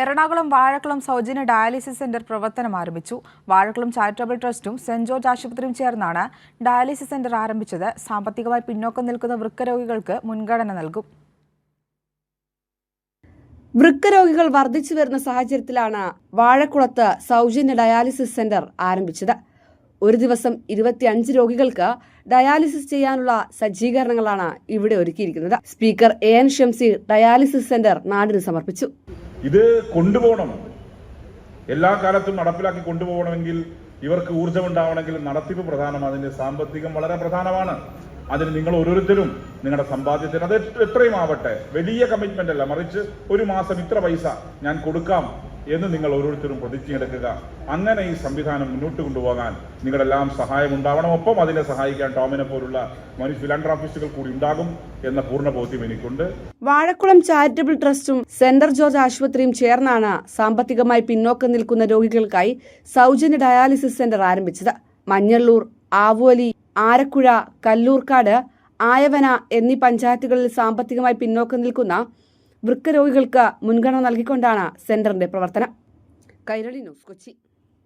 എറണാകുളം വാഴക്കുളം സൗജന്യ dialysis centre പ്രവർത്തനം ആരംഭിച്ചു. വാഴക്കുളം ചാരിറ്റബിൾ ട്രസ്റ്റും സെന്റ് ജോർജ് ആശുപത്രിയും ചേർന്നാണ് ഡയാലിസിസ് സെന്റർ ആരംഭിച്ചത്. സാമ്പത്തികമായി പിന്നോക്കം നിൽക്കുന്ന വൃക്കരോഗികൾക്ക് മുൻഗണന നൽകും. വൃക്കരോഗികൾ വർദ്ധിച്ചു വരുന്ന സാഹചര്യത്തിലാണ് വാഴക്കുളത്ത് സൗജന്യ ഡയാലിസിസ് സെന്റർ ആരംഭിച്ചത്. ഒരു ദിവസം ഇരുപത്തിയഞ്ച് രോഗികൾക്ക് ഡയാലിസിസ് ചെയ്യാനുള്ള സജ്ജീകരണങ്ങളാണ് ഇവിടെ ഒരുക്കിയിരിക്കുന്നത്. Speaker A N Shamsi dialysis centre നാടിന് സമർപ്പിച്ചു. ഇത് കൊണ്ടുപോകണം. എല്ലാ കാലത്തും നടപ്പിലാക്കി കൊണ്ടുപോകണമെങ്കിൽ ഇവർക്ക് ഊർജം ഉണ്ടാവണമെങ്കിൽ നടത്തിപ്പ് പ്രധാനമാണ് അതിന്റെ സാമ്പത്തികം വളരെ പ്രധാനമാണ്. അതിന് നിങ്ങൾ ഓരോരുത്തരും നിങ്ങളുടെ സമ്പാദ്യത്തിന് അത് എത്രയും ആവട്ടെ. വലിയ കമ്മിറ്റ്മെന്റ് അല്ല മറിച്ച് ഒരു മാസം ഇത്ര പൈസ ഞാൻ കൊടുക്കാം. എന്ന് നിങ്ങൾ ഓരോരുത്തരും പ്രതിജ്ഞയെടുക്കുക അങ്ങനെ ഈ സംവിധാനം മുന്നോട്ട് കൊണ്ടുപോകാൻ നിങ്ങളെല്ലാം സഹായം ഉണ്ടാവണം. ഒപ്പം അതിനെ സഹായിക്കാൻ ടോമിനെ പോലുള്ള മനുഷ്യ ഫിലാൻഡ്രാഫിസ്റ്റുകൾ കൂടി ഉണ്ടാകും എന്ന പൂർണ ബോധ്യം എനിക്കുണ്ട്. വാഴക്കുളം ചാരിറ്റബിൾ ട്രസ്റ്റും സെന്റർ ജോർജ് ആശുപത്രിയും ചേർന്നാണ് സാമ്പത്തികമായി പിന്നോക്കം നിൽക്കുന്ന രോഗികൾക്കായി സൗജന്യ ഡയാലിസിസ് സെന്റർ ആരംഭിച്ചത്. മഞ്ഞള്ളൂർ ആവോലി ആരക്കുഴ കല്ലൂർക്കാട് ആയവന എന്നീ പഞ്ചായത്തുകളിൽ സാമ്പത്തികമായി പിന്നോക്കം നിൽക്കുന്ന വൃക്ക രോഗികൾക്ക് മുൻഗണന നൽകിക്കൊണ്ടാണ് സെന്ററിന്റെ പ്രവർത്തനം. കൈരളി ന്യൂസ് കൊച്ചി.